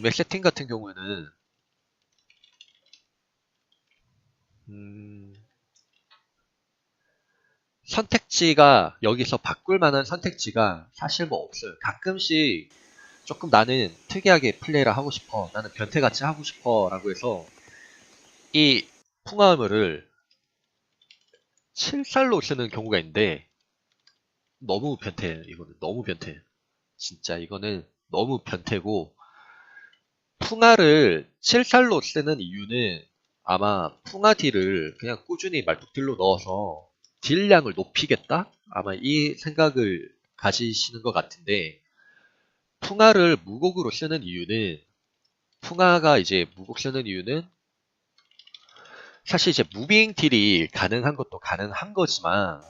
영매 세팅 같은 경우에는 음, 선택지가 여기서 바꿀 만한 선택지가 사실 뭐 없어요. 가끔씩 조금 나는 특이하게 플레이를 하고 싶어. 나는 변태같이 하고 싶어. 라고 해서 이 풍화음을 7살로 쓰는 경우가 있는데 너무 변태해요. 이거는 너무 변태. 진짜 이거는 너무 변태고 풍화를 7살로 쓰는 이유는 아마 풍화 딜을 그냥 꾸준히 말뚝딜로 넣어서 딜량을 높이겠다? 아마 이 생각을 가지시는 것 같은데 풍화를 무곡으로 쓰는 이유는 풍화가 이제 무곡 쓰는 이유는 사실 이제 무빙 딜이 가능한 것도 가능한 거지만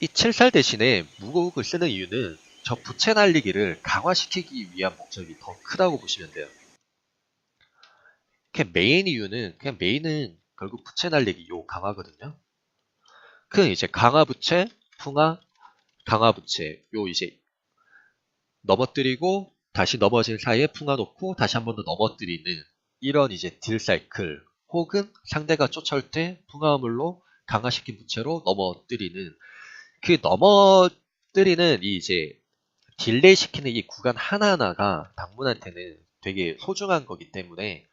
이 7살 대신에 무곡을 쓰는 이유는 저 부채 날리기를 강화시키기 위한 목적이 더 크다고 보시면 돼요. 그냥 메인 이유는 그냥 메인은 결국 부채 날리기 요 강화거든요. 그 이제 강화 부채, 풍화, 강화 부채 요 이제 넘어뜨리고 다시 넘어진 사이에 풍화 놓고 다시 한 번 더 넘어뜨리는 이런 이제 딜 사이클 혹은 상대가 쫓아올 때 풍화물로 강화시킨 부채로 넘어뜨리는 그 넘어뜨리는 이 이제 딜레이 시키는 이 구간 하나하나가 당문한테는 되게 소중한 거기 때문에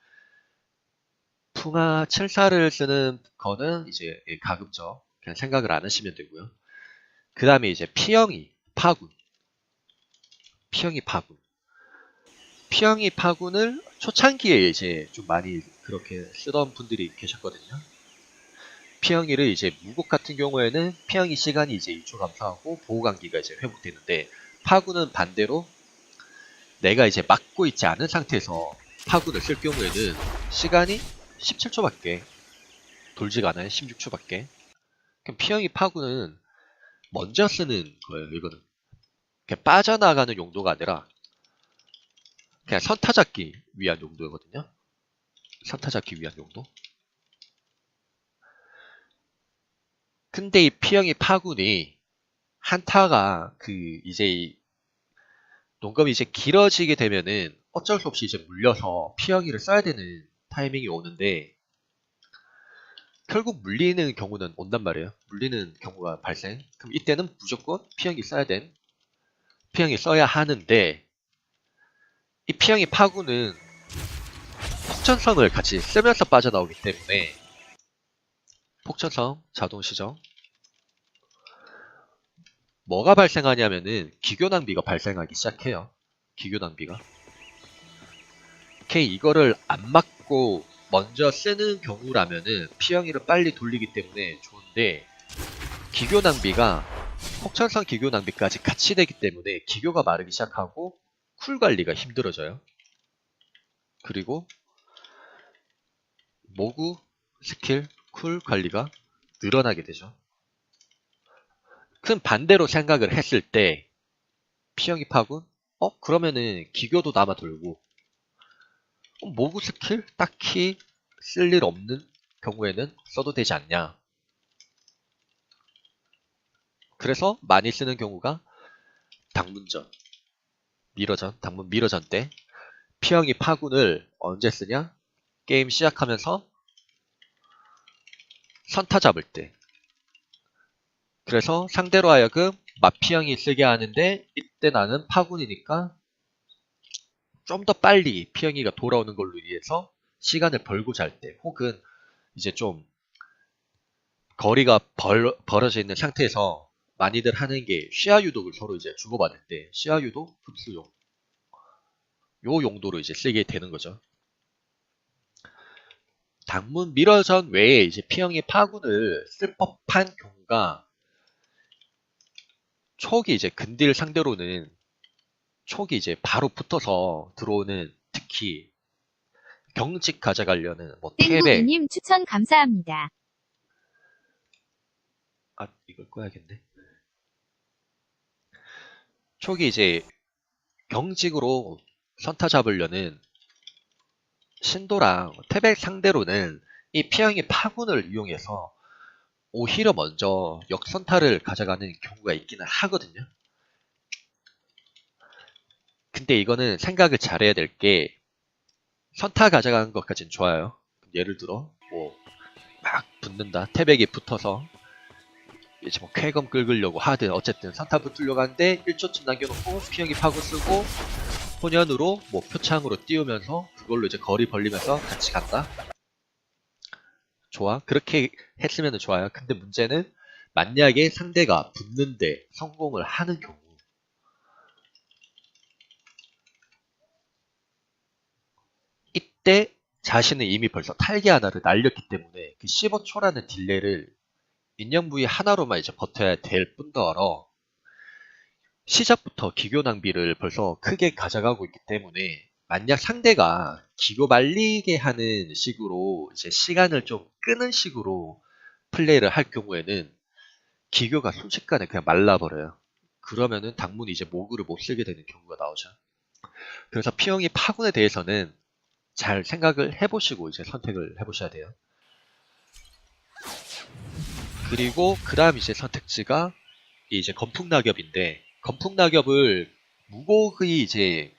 풍화 74를 쓰는 거는 이제 가급적 그냥 생각을 안 하시면 되고요. 그 다음에 이제 피영이 파군 피영이 파군 피영이 파군을 초창기에 이제 좀 많이 그렇게 쓰던 분들이 계셨거든요. 피영이를 이제 무곡 같은 경우에는 피영이 시간이 이제 2초 감소하고 보호관기가 이제 회복되는데 파군은 반대로 내가 이제 막고 있지 않은 상태에서 파군을 쓸 경우에는 시간이 17초밖에 돌지가 않아요. 16초밖에. 그럼 피영이 파군은 먼저 쓰는 거예요. 이거는 그냥 빠져나가는 용도가 아니라 그냥 선타 잡기 위한 용도거든요. 선타 잡기 위한 용도. 근데 이 피영이 파군이 한타가 그 이제 이 농검이 이제 길어지게 되면은 어쩔 수 없이 이제 물려서 피영이를 써야 되는 타이밍이 오는데 결국 물리는 경우는 온단 말이에요. 물리는 경우가 발생. 그럼 이때는 무조건 피영이 써야 된 피영이 써야 하는데 이 피영이 파군은 폭천성을 같이 쓰면서 빠져나오기 때문에 폭천성 자동 시정 뭐가 발생하냐면은 기교 낭비가 발생하기 시작해요. 기교 낭비가. 오케이 이거를 안 맞고 먼저 쓰는 경우라면은 피영이를 빨리 돌리기 때문에 좋은데 기교 낭비가 폭천성 기교 낭비까지 같이 되기 때문에 기교가 마르기 시작하고 쿨 관리가 힘들어져요. 그리고 모구 스킬 쿨 관리가 늘어나게 되죠. 큰 반대로 생각을 했을 때 피영이 파군? 어? 그러면은 기교도 남아 돌고 어, 모구 스킬 딱히 쓸 일 없는 경우에는 써도 되지 않냐. 그래서 많이 쓰는 경우가 당문전, 미러전, 당문 미러전 때 피영이 파군을 언제 쓰냐? 게임 시작하면서 선타 잡을 때. 그래서 상대로 하여금 마피형이 쓰게 하는데 이때 나는 파군이니까 좀 더 빨리 피영이가 돌아오는 걸로 인해서 시간을 벌고자 할때 혹은 이제 좀 거리가 벌, 벌어져 있는 상태에서 많이들 하는 게 시야 유독을 서로 이제 주고받을 때 시야 유독 흡수용 요 용도로 이제 쓰게 되는 거죠. 당문 미러전 외에 이제 피형의 파군을 쓸 법한 경우가 촉이 이제 근딜 상대로는 촉이 이제 바로 붙어서 들어오는 특히 경직 가져가려는 뭐 태백 땡구기님 추천 감사합니다. 아 이걸 꺼야겠네 촉이 이제 경직으로 선타 잡으려는 신도랑 태백 상대로는 이 피형의 파군을 이용해서 오히려 먼저 역선타를 가져가는 경우가 있기는 하거든요. 근데 이거는 생각을 잘해야 될 게 선타 가져가는 것까진 좋아요. 예를 들어 뭐 막 붙는다. 태백이 붙어서 이제 뭐 쾌검 긁으려고 하든 어쨌든 선타 붙으려고 하는데 1초쯤 남겨놓고 피형이 파고 쓰고 혼연으로 뭐 표창으로 띄우면서 그걸로 이제 거리 벌리면서 같이 간다. 좋아. 그렇게 했으면 좋아요. 근데 문제는 만약에 상대가 붙는데 성공을 하는 경우 이때 자신은 이미 벌써 탈기 하나를 날렸기 때문에 그 15초라는 딜레이를 인형 부위 하나로만 이제 버텨야 될 뿐더러 시작부터 기교 낭비를 벌써 크게 가져가고 있기 때문에 만약 상대가 기교 말리게 하는 식으로 이제 시간을 좀 끄는 식으로 플레이를 할 경우에는 기교가 순식간에 그냥 말라버려요. 그러면은 당문이 이제 모구를 못 쓰게 되는 경우가 나오죠. 그래서 피형이 파군에 대해서는 잘 생각을 해보시고 이제 선택을 해보셔야 돼요. 그리고 그 다음 이제 선택지가 이제 건풍낙엽인데 건풍낙엽을 무곡의 이제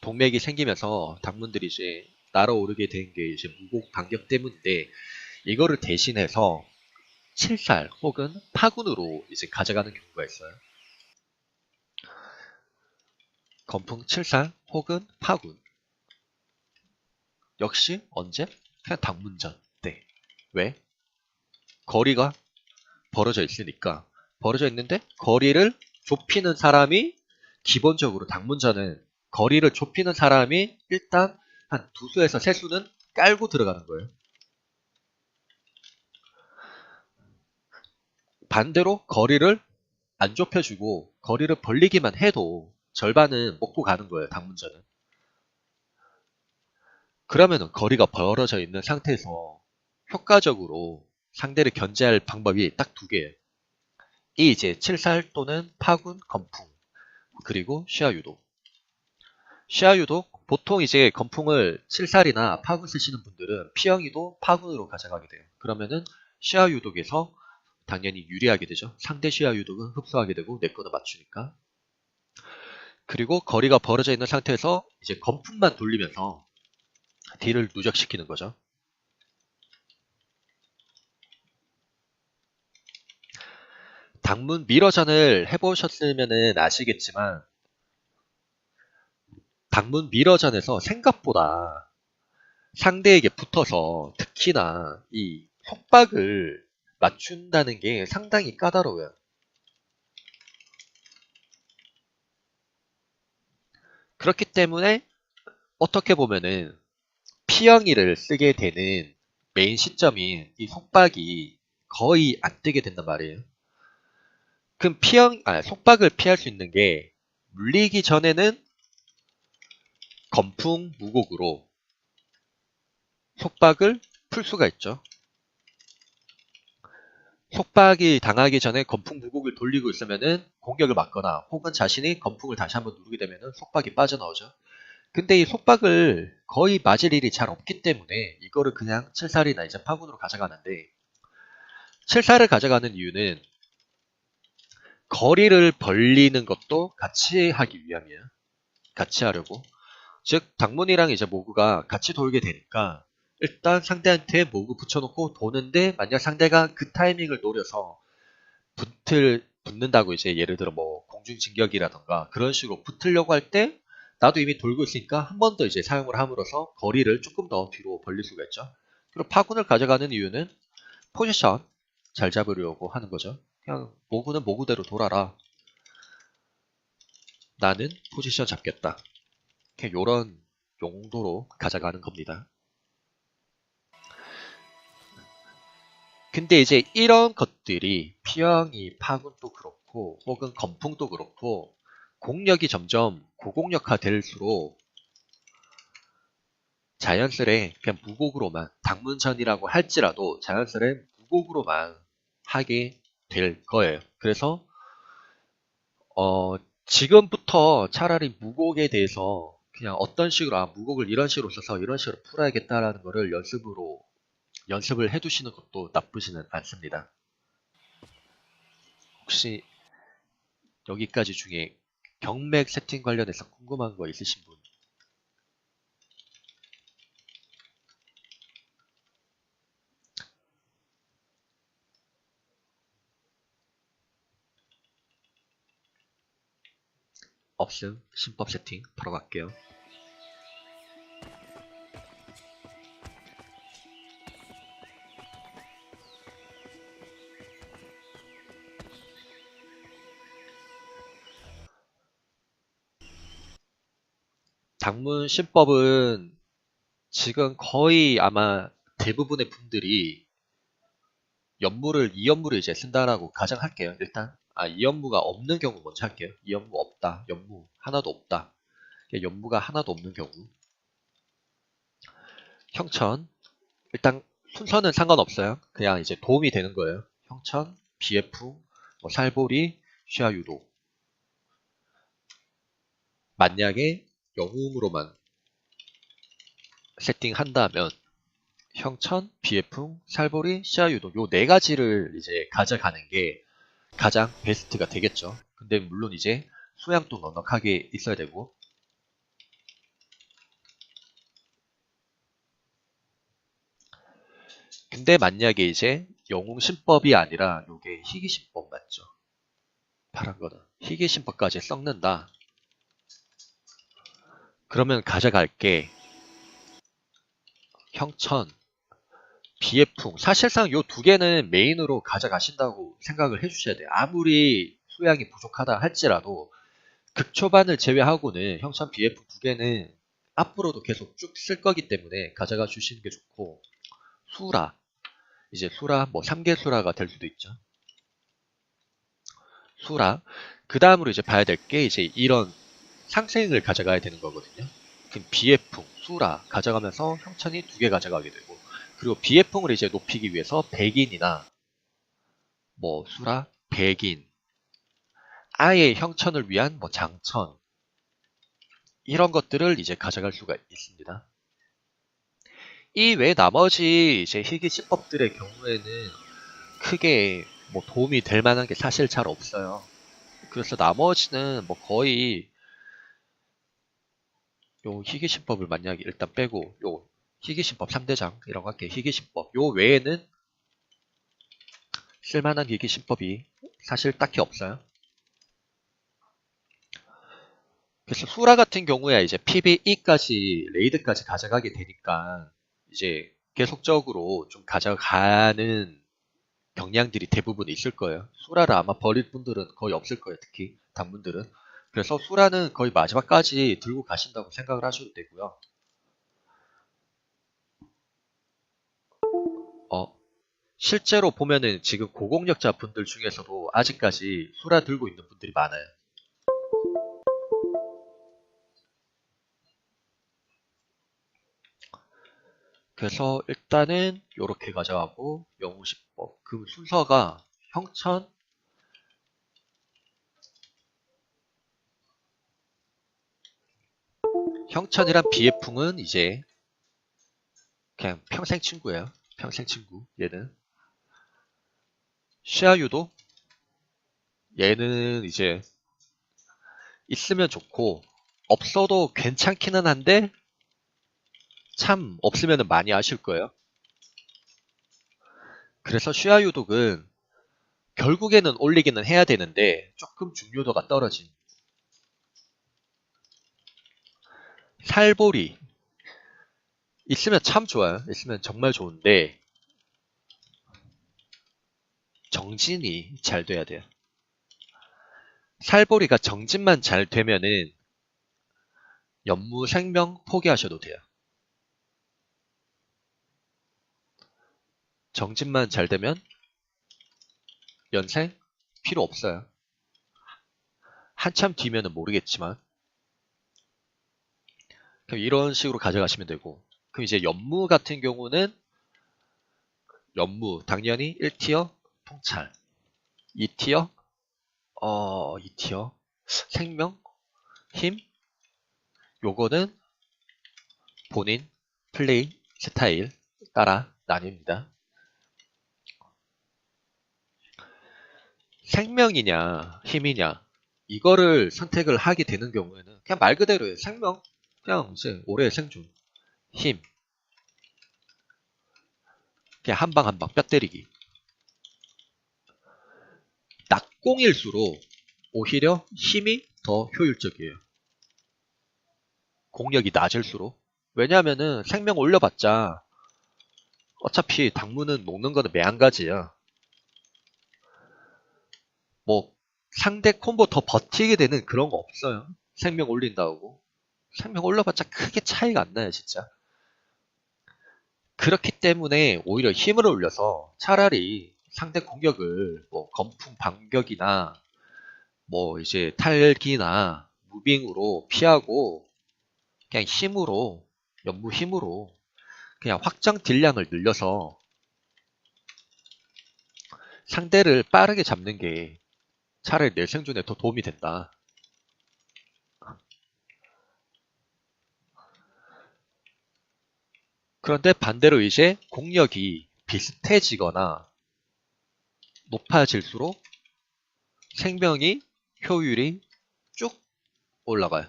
동맥이 생기면서 당문들이 이제 날아오르게 된 게 이제 무곡 반격 때문인데 이거를 대신해서 칠살 혹은 파군으로 이제 가져가는 경우가 있어요. 건풍 칠살 혹은 파군. 역시 언제? 그냥 당문전 때. 왜? 거리가 벌어져 있으니까 벌어져 있는데 거리를 좁히는 사람이 기본적으로 당문전은 거리를 좁히는 사람이 일단 한 두 수에서 세 수는 깔고 들어가는 거예요. 반대로 거리를 안 좁혀주고 거리를 벌리기만 해도 절반은 먹고 가는 거예요. 당문전은. 그러면은 거리가 벌어져 있는 상태에서 효과적으로 상대를 견제할 방법이 딱 두 개예요. 이 이제 칠살 또는 파군, 건풍 그리고 시야유도. 시야유도 보통 이제 건풍을 칠살이나 파군 쓰시는 분들은 피영이도 파군으로 가져가게 돼요. 그러면은 시야 유독에서 당연히 유리하게 되죠. 상대 시야 유독은 흡수하게 되고 내 거는 맞추니까. 그리고 거리가 벌어져 있는 상태에서 이제 건풍만 돌리면서 딜을 누적시키는 거죠. 당문 미러전을 해보셨으면 아시겠지만 당문 미러전에서 생각보다 상대에게 붙어서 특히나 이 속박을 맞춘다는 게 상당히 까다로워요. 그렇기 때문에 어떻게 보면은 피영이를 쓰게 되는 메인 시점인 이 속박이 거의 안 뜨게 된단 말이에요. 그럼 피형, 아, 속박을 피할 수 있는 게 물리기 전에는 건풍 무곡으로 속박을 풀 수가 있죠. 속박이 당하기 전에 건풍 무곡을 돌리고 있으면은 공격을 막거나 혹은 자신이 건풍을 다시 한번 누르게 되면은 속박이 빠져나오죠. 근데 이 속박을 거의 맞을 일이 잘 없기 때문에 이거를 그냥 칠살이나 이제 파군으로 가져가는데 칠살을 가져가는 이유는 거리를 벌리는 것도 같이 하기 위함이에요. 같이 하려고. 즉 당문이랑 이제 모구가 같이 돌게 되니까 일단 상대한테 모구 붙여놓고 도는데 만약 상대가 그 타이밍을 노려서 붙을 붙는다고 이제 예를 들어 뭐 공중 진격이라던가 그런 식으로 붙으려고 할 때 나도 이미 돌고 있으니까 한 번 더 이제 사용을 함으로써 거리를 조금 더 뒤로 벌릴 수가 있죠. 그리고 파군을 가져가는 이유는 포지션 잘 잡으려고 하는 거죠. 그냥 모구는 모구대로 돌아라. 나는 포지션 잡겠다. 그냥 요런 용도로 가져가는 겁니다. 근데 이제 이런 것들이 피형이 파군도 그렇고 혹은 건풍도 그렇고 공력이 점점 고공력화 될수록 자연스레 그냥 무곡으로만 당문전이라고 할지라도 자연스레 무곡으로만 하게 될 거예요. 그래서 어, 지금부터 차라리 무곡에 대해서 그냥 어떤 식으로 아, 무곡을 이런 식으로 써서 이런 식으로 풀어야겠다라는 거를 연습으로 연습을 해두시는 것도 나쁘지는 않습니다. 혹시 여기까지 중에 경맥 세팅 관련해서 궁금한 거 있으신 분? 없음 신법 세팅 바로 갈게요. 당문 신법은 지금 거의 아마 대부분의 분들이 연무를 이연무를 이제 쓴다라고 가정할게요. 일단 아 이 연무가 없는 경우 먼저 할게요. 이 연무 없다. 연무 하나도 없다. 연무가 하나도 없는 경우 형천 일단 순서는 상관없어요. 그냥 이제 도움이 되는 거예요. 형천, 비에프, 뭐 살보리, 쉬아유도 만약에 영웅으로만 세팅한다면 형천, 비에풍, 살보리, 시아유도 요 네 가지를 이제 가져가는 게 가장 베스트가 되겠죠. 근데 물론 이제 소양도 넉넉하게 있어야 되고 근데 만약에 이제 영웅 신법이 아니라 요게 희귀 신법 맞죠? 파란 거는 희귀 신법까지 썩는다. 그러면 가져갈 게 형천, 비애풍 사실상 요 두 개는 메인으로 가져가신다고 생각을 해주셔야 돼요. 아무리 수량이 부족하다 할지라도 극초반을 제외하고는 형천, 비애풍 두 개는 앞으로도 계속 쭉 쓸 거기 때문에 가져가 주시는 게 좋고 수라 이제 수라 뭐 3개 수라가 될 수도 있죠. 수라 그 다음으로 이제 봐야 될 게 이제 이런 상생을 가져가야 되는 거거든요. 그럼 비애풍, 수라 가져가면서 형천이 두 개 가져가게 되고 그리고 비애풍을 이제 높이기 위해서 백인이나 뭐 수라, 백인 아예 형천을 위한 뭐 장천 이런 것들을 이제 가져갈 수가 있습니다. 이 외 나머지 이제 희귀 시법들의 경우에는 크게 뭐 도움이 될 만한 게 사실 잘 없어요. 그래서 나머지는 뭐 거의 요 희귀신법을 만약에 일단 빼고 요 희귀신법 3대장 이런 거 할게요. 희귀신법 요 외에는 쓸만한 희귀신법이 사실 딱히 없어요. 그래서 수라 같은 경우에 이제 PBE까지 레이드까지 가져가게 되니까 이제 계속적으로 좀 가져가는 경량들이 대부분 있을 거예요. 수라를 아마 버릴 분들은 거의 없을 거예요. 특히 단분들은. 그래서 수라는 거의 마지막까지 들고 가신다고 생각을 하셔도 되고요. 실제로 보면은 지금 고공력자 분들 중에서도 아직까지 수라 들고 있는 분들이 많아요. 그래서 일단은 이렇게 가져가고 영웅시법 그 순서가 형천 형천이란 비애풍은 이제 그냥 평생 친구예요. 평생 친구 얘는 시아유도 얘는 이제 있으면 좋고 없어도 괜찮기는 한데 참 없으면 많이 아실 거예요. 그래서 슈아유독은 결국에는 올리기는 해야 되는데 조금 중요도가 떨어진 살보리 있으면 참 좋아요. 있으면 정말 좋은데 정진이 잘 돼야 돼요. 살보리가 정진만 잘 되면은 연무 생명 포기하셔도 돼요. 정진만 잘 되면 연생 필요 없어요. 한참 뒤면은 모르겠지만 그럼 이런 식으로 가져가시면 되고 그럼 이제 연무 같은 경우는 연무 당연히 1티어 통찰. 2티어? 어 2티어. 생명? 힘? 요거는 본인 플레이 스타일 따라 나뉩니다. 생명이냐 힘이냐 이거를 선택을 하게 되는 경우에는 그냥 말 그대로의 생명, 그냥 이제 올해 생존, 힘, 그냥 한방 한방 뼈 때리기. 낙공일수록 오히려 힘이 더 효율적이에요. 공력이 낮을수록. 왜냐하면은 생명 올려봤자 어차피 당무는 녹는 거는 매한가지야. 뭐 상대 콤보 더 버티게 되는 그런 거 없어요. 생명 올린다고. 생명 올려봤자 크게 차이가 안 나요, 진짜. 그렇기 때문에 오히려 힘을 올려서 차라리 상대 공격을 뭐 건풍 반격이나 뭐 이제 탈기나 무빙으로 피하고 그냥 힘으로 연무 힘으로 그냥 확정 딜량을 늘려서 상대를 빠르게 잡는 게 차라리 내 생존에 더 도움이 된다. 그런데 반대로 이제 공력이 비슷해지거나 높아질수록 생명이 효율이 쭉 올라가요.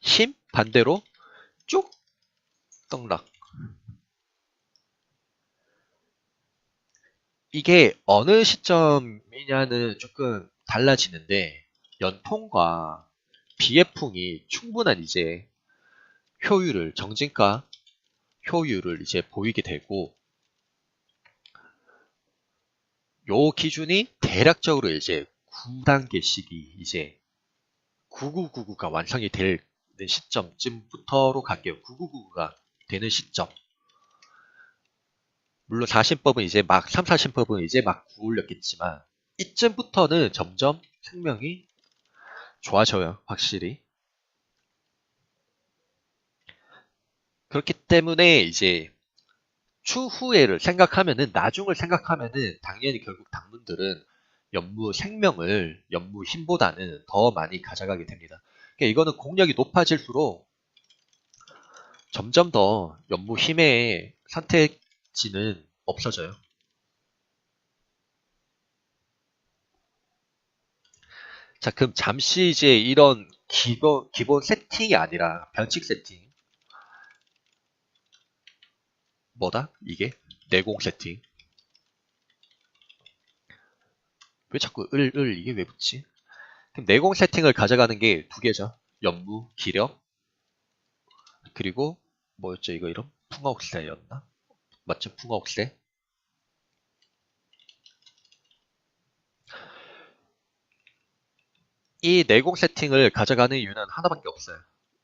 힘 반대로 쭉 떡락. 이게 어느 시점이냐는 조금 달라지는데 연통과 비예풍이 충분한 이제 효율을 정진가 효율을 이제 보이게 되고 요 기준이 대략적으로 이제 9단계씩이 이제 9999가 완성이 되는 시점쯤부터로 갈게요. 9999가 되는 시점. 물론 40법은 이제 막 3, 40법은 이제 막 구울렸겠지만 이쯤부터는 점점 생명이 좋아져요. 확실히. 그렇기 때문에 이제 추후에를 생각하면은 나중을 생각하면은 당연히 결국 당문들은 연무 생명을 연무 힘보다는 더 많이 가져가게 됩니다. 그러니까 이거는 공력이 높아질수록 점점 더 연무 힘의 선택지는 없어져요. 자, 그럼 잠시 이제 이런 기본, 기본 세팅이 아니라 변칙 세팅. 뭐다? 이게? 내공 세팅. 왜 자꾸 을, 을, 이게 왜 붙지? 그럼 내공 세팅을 가져가는 게 두 개죠. 연무, 기력, 그리고 뭐였죠? 이거 이름? 풍화옥새였나? 맞죠? 풍화옥새. 이 내공 세팅을 가져가는 이유는 하나밖에 없어요.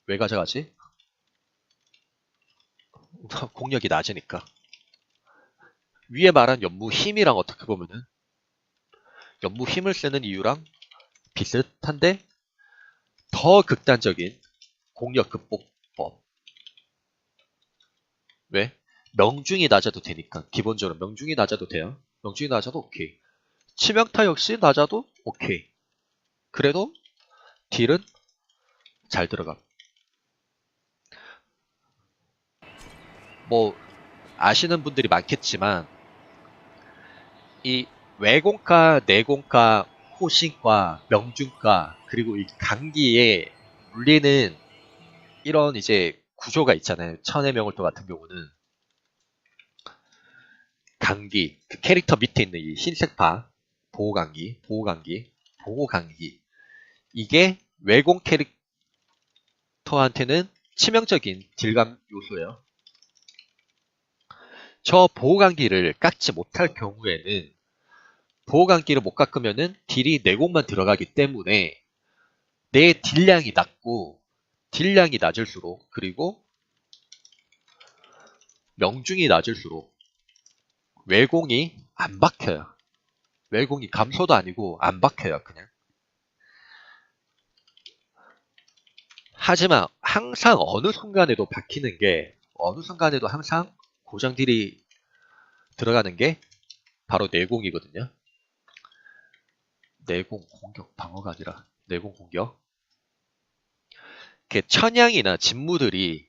왜 가져가지? 공력이 낮으니까. 위에 말한 연무 힘이랑 어떻게 보면은 연무 힘을 쓰는 이유랑 비슷한데 더 극단적인 공력 극복법. 왜? 명중이 낮아도 되니까 기본적으로 명중이 낮아도 돼요. 명중이 낮아도 오케이. 치명타 역시 낮아도 오케이. 그래도 딜은 잘 들어가. 뭐 아시는 분들이 많겠지만 이 외공가, 내공가, 호신과, 명중가 그리고 이 강기에 물리는 이런 이제 구조가 있잖아요. 천의 명월도 같은 경우는 강기, 그 캐릭터 밑에 있는 이 흰색 바 보호강기, 보호강기, 보호강기 이게 외공 캐릭터한테는 치명적인 딜감 요소예요. 저 보호강기를 깎지 못할 경우에는 보호강기를 못 깎으면은 딜이 내공만 들어가기 때문에 내 딜량이 낮고 딜량이 낮을수록 그리고 명중이 낮을수록 외공이 안 박혀요. 외공이 감소도 아니고 안 박혀요, 그냥. 하지만 항상 어느 순간에도 박히는 게 어느 순간에도 항상 고정 딜이 들어가는 게 바로 내공이거든요. 내공 공격 방어가 아니라 내공 공격. 천양이나 진무들이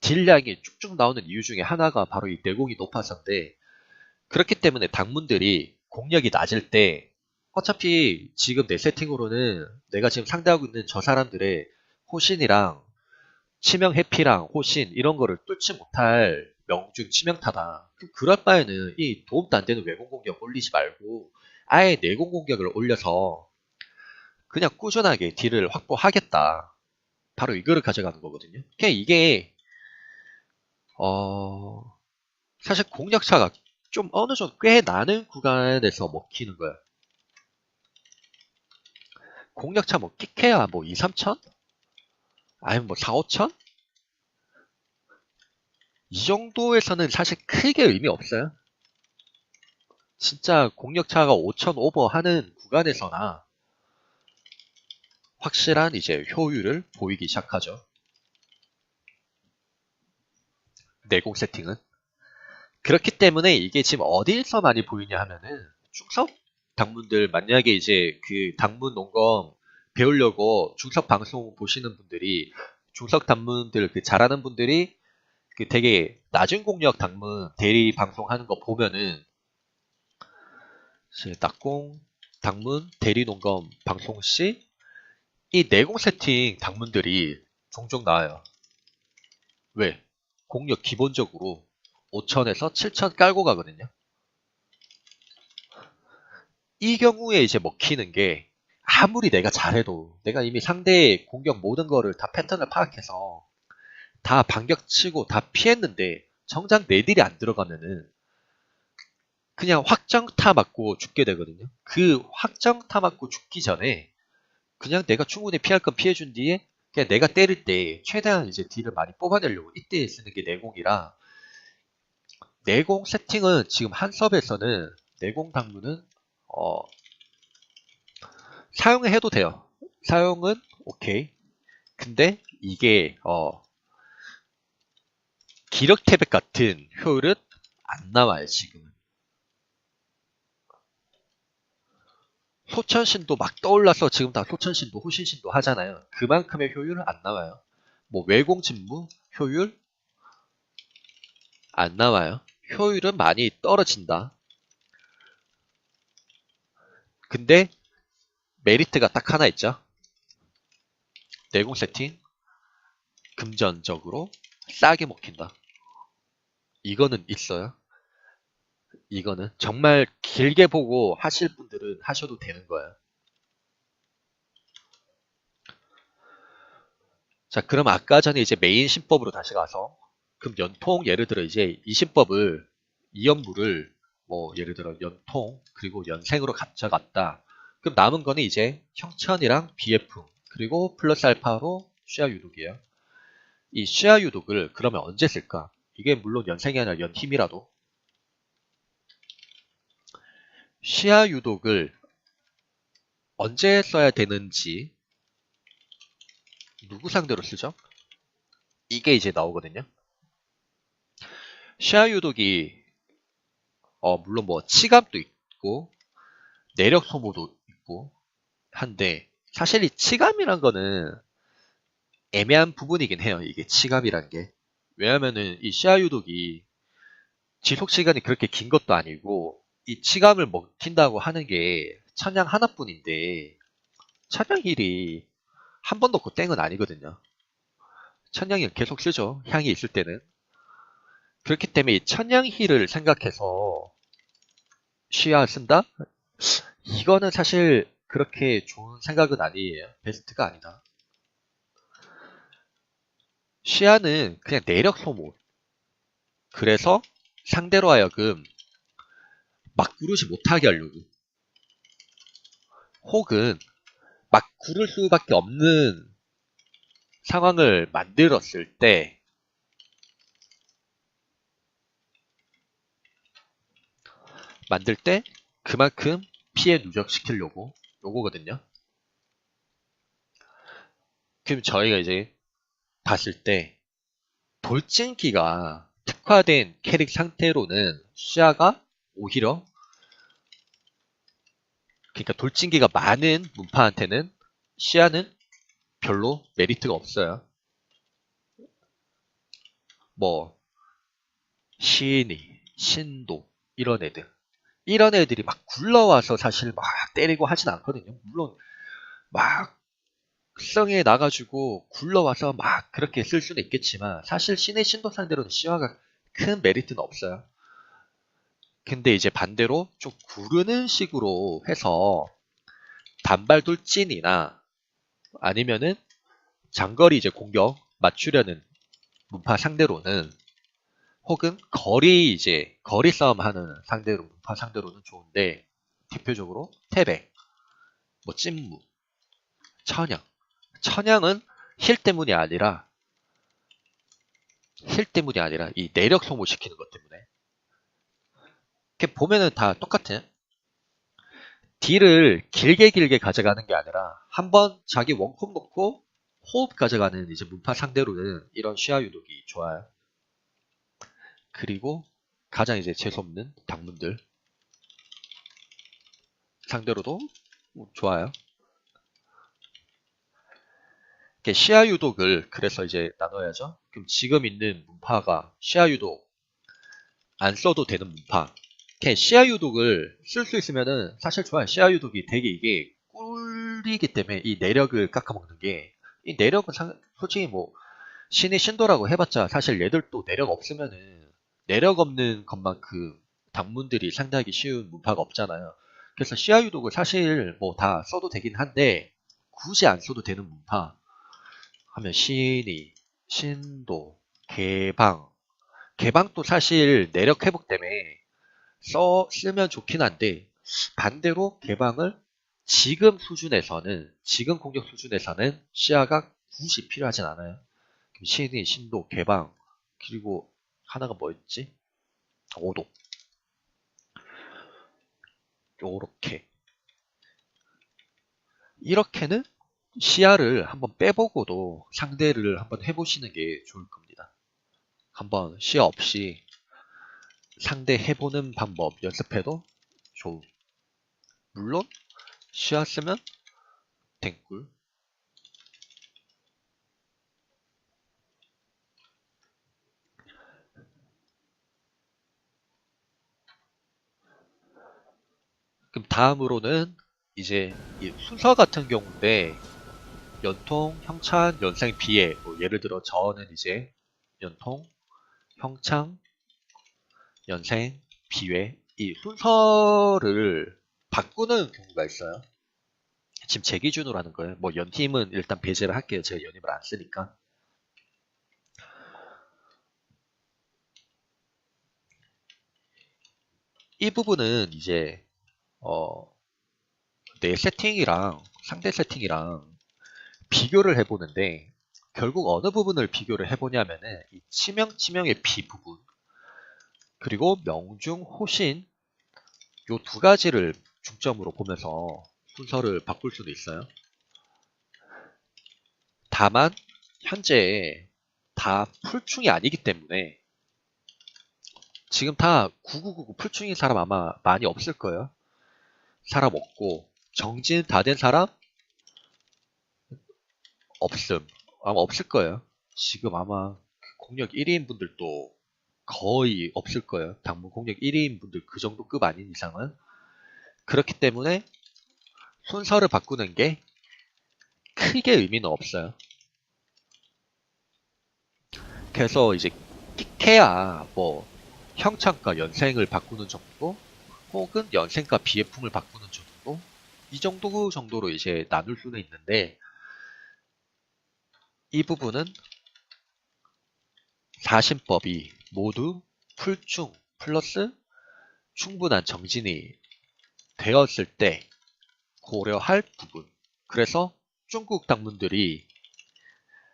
딜량이 쭉쭉 나오는 이유 중에 하나가 바로 이 내공이 높아서인데 그렇기 때문에 당문들이 공력이 낮을 때 어차피 지금 내 세팅으로는 내가 지금 상대하고 있는 저 사람들의 호신이랑 치명 해피랑 호신 이런 거를 뚫지 못할 명중 치명타다. 그럴 바에는 이 도움도 안 되는 외공 공격 올리지 말고 아예 내공 공격을 올려서 그냥 꾸준하게 딜을 확보하겠다. 바로 이거를 가져가는 거거든요. 이게 어 사실 공략차가 좀 어느 정도 꽤 나는 구간에서 먹히는 거야. 공략차 뭐 끼케야 뭐 2, 3천? 아니면 뭐 4, 5천? 이 정도에서는 사실 크게 의미 없어요. 진짜 공략차가 5천 오버 하는 구간에서나 확실한 이제 효율을 보이기 시작하죠. 내공 세팅은. 그렇기 때문에 이게 지금 어디에서 많이 보이냐 하면은 중석 당문들 만약에 이제 그 당문 농검 배우려고 중석 방송 보시는 분들이 중석 당문들 그 잘하는 분들이 그 되게 낮은 공력 당문 대리 방송하는 거 보면은 낙공 당문 대리 농검 방송 시 이 내공 세팅 당문들이 종종 나와요. 왜? 공력 기본적으로 5천에서 7천 깔고 가거든요. 이 경우에 이제 먹히는 게 아무리 내가 잘해도 내가 이미 상대의 공격 모든 거를 다 패턴을 파악해서 다 반격 치고 다 피했는데 정작 내 딜이 안 들어가면은 그냥 확정타 맞고 죽게 되거든요. 그 확정타 맞고 죽기 전에 그냥 내가 충분히 피할 건 피해준 뒤에 그냥 내가 때릴 때 최대한 이제 딜을 많이 뽑아내려고 이때 쓰는 게 내공이라 내공 세팅은 지금 한섭에서는 내공 당무는 어 사용해도 돼요. 사용은 오케이. 근데 이게 어 기력 태백 같은 효율은 안 나와요 지금은. 소천신도 막 떠올라서 지금 다 소천신도 호신신도 하잖아요. 그만큼의 효율은 안 나와요. 뭐 외공 진무 효율 안 나와요. 효율은 많이 떨어진다. 근데 메리트가 딱 하나 있죠. 내공 세팅 금전적으로 싸게 먹힌다. 이거는 있어요. 이거는 정말 길게 보고 하실 분들은 하셔도 되는 거예요. 자, 그럼 아까 전에 이제 메인 신법으로 다시 가서 그럼 연통 예를 들어 이제 이 신법을 이 연부를 뭐 예를 들어 연통 그리고 연생으로 가져갔다. 그럼 남은 거는 이제 형천이랑 BF 그리고 플러스 알파로 쉐아 유독이에요. 이 쉐아 유독을 그러면 언제 쓸까? 이게 물론 연생이 아니라 연힘이라도 시야 유독을 언제 써야 되는지 누구 상대로 쓰죠? 이게 이제 나오거든요. 시야 유독이 어 물론 뭐 치감도 있고 내력 소모도 있고 한데 사실 이 치감이란 거는 애매한 부분이긴 해요. 이게 치감이란 게 왜냐면은 이 시야 유독이 지속 시간이 그렇게 긴 것도 아니고 이 치감을 먹힌다고 하는 게 천양 하나뿐인데 천양힐이 한 번 넣고 땡은 아니거든요. 천양힐 계속 쓰죠. 향이 있을 때는. 그렇기 때문에 이 천양힐을 생각해서 쉬야 쓴다? 이거는 사실 그렇게 좋은 생각은 아니에요. 베스트가 아니다. 시야는 그냥 내력 소모. 그래서 상대로 하여금 막 구르지 못하게 하려고. 혹은 막 구를 수밖에 없는 상황을 만들었을 때 만들 때 그만큼 피해 누적시키려고 요거거든요. 그럼 저희가 이제 봤을 때 돌진기가 특화된 캐릭 상태로는 시야가 오히려 그러니까 돌진기가 많은 문파한테는 시야는 별로 메리트가 없어요. 뭐 시인이, 신도 이런 애들 이런 애들이 막 굴러와서 사실 막 때리고 하진 않거든요. 물론 막 성에 나가지고 굴러와서 막 그렇게 쓸 수는 있겠지만 사실 신의 신도 상대로는 시화가 큰 메리트는 없어요. 근데 이제 반대로 좀 구르는 식으로 해서 단발 돌진이나 아니면은 장거리 이제 공격 맞추려는 문파 상대로는 혹은 거리 이제 거리 싸움 하는 상대로 문파 상대로는 좋은데 대표적으로 태백, 뭐 찐무, 천양. 천양은 힐 때문이 아니라 힐 때문이 아니라 이 내력 소모시키는 것 때문에 이렇게 보면은 다 똑같아. 딜을 길게 길게 가져가는 게 아니라 한번 자기 원콤 놓고 호흡 가져가는 이제 문파 상대로는 이런 시야 유독이 좋아요. 그리고 가장 이제 재수없는 당문들 상대로도 좋아요. 이렇게 시야 유독을 그래서 이제 나눠야죠. 그럼 지금 있는 문파가 시야 유독 안 써도 되는 문파. 이렇게 시야 유독을 쓸 수 있으면은 사실 좋아요. 시야 유독이 되게 이게 꿀이기 때문에 이 내력을 깎아먹는 게 이 내력은 상, 솔직히 뭐 신의 신도라고 해봤자 사실 얘들도 내력 없으면은 내력 없는 것만큼 당문들이 상대하기 쉬운 문파가 없잖아요. 그래서 시야 유독을 사실 뭐 다 써도 되긴 한데 굳이 안 써도 되는 문파 하면 신이, 신도, 개방. 개방도 사실 내력 회복 때문에 써 쓰면 좋긴 한데 반대로 개방을 지금 수준에서는 지금 공격 수준에서는 시야가 굳이 필요하진 않아요. 신이, 신도, 개방 그리고 하나가 뭐였지? 오도. 요렇게 이렇게는 시야를 한번 빼보고도 상대를 한번 해보시는 게 좋을 겁니다. 한번 시야 없이 상대 해보는 방법 연습해도 좋은. 물론 시야 쓰면 댕꿀. 그럼 다음으로는 이제 이 순서 같은 경우인데 연통, 형찬, 연생, 비해 뭐 예를 들어 저는 이제 연통, 형창, 연생, 비회 이 순서를 바꾸는 경우가 있어요. 지금 제 기준으로 하는 거예요. 뭐 연팀은 일단 배제를 할게요. 제가 연임을 안 쓰니까. 이 부분은 이제 어, 내 세팅이랑 상대 세팅이랑 비교를 해보는데 결국 어느 부분을 비교를 해보냐면은 이 치명 치명의 비 부분 그리고 명중 호신 요 두 가지를 중점으로 보면서 순서를 바꿀 수도 있어요. 다만 현재 다 풀충이 아니기 때문에 지금 다 9999 풀충인 사람 아마 많이 없을 거예요. 사람 없고 정진 다 된 사람 없음 아마 없을 거예요. 지금 아마 공력 1위인 분들도 거의 없을 거예요. 당문 공력 1위인 분들 그 정도 급 아닌 이상은 그렇기 때문에 순서를 바꾸는 게 크게 의미는 없어요. 그래서 이제 끼케야 뭐 형창과 연생을 바꾸는 정도 혹은 연생과 비예품을 바꾸는 정도 이 정도 정도로 이제 나눌 수는 있는데 이 부분은 사신법이 모두 풀충 플러스 충분한 정진이 되었을 때 고려할 부분. 그래서 중국 당문들이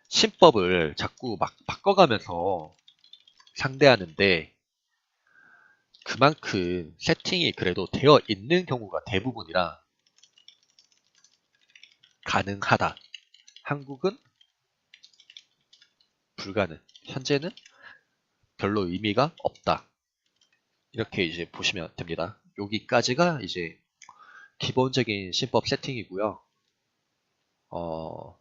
신법을 자꾸 막 바꿔가면서 상대하는데 그만큼 세팅이 그래도 되어 있는 경우가 대부분이라 가능하다. 한국은 불가능. 현재는 별로 의미가 없다. 이렇게 이제 보시면 됩니다. 여기까지가 이제 기본적인 신법 세팅이고요. 어,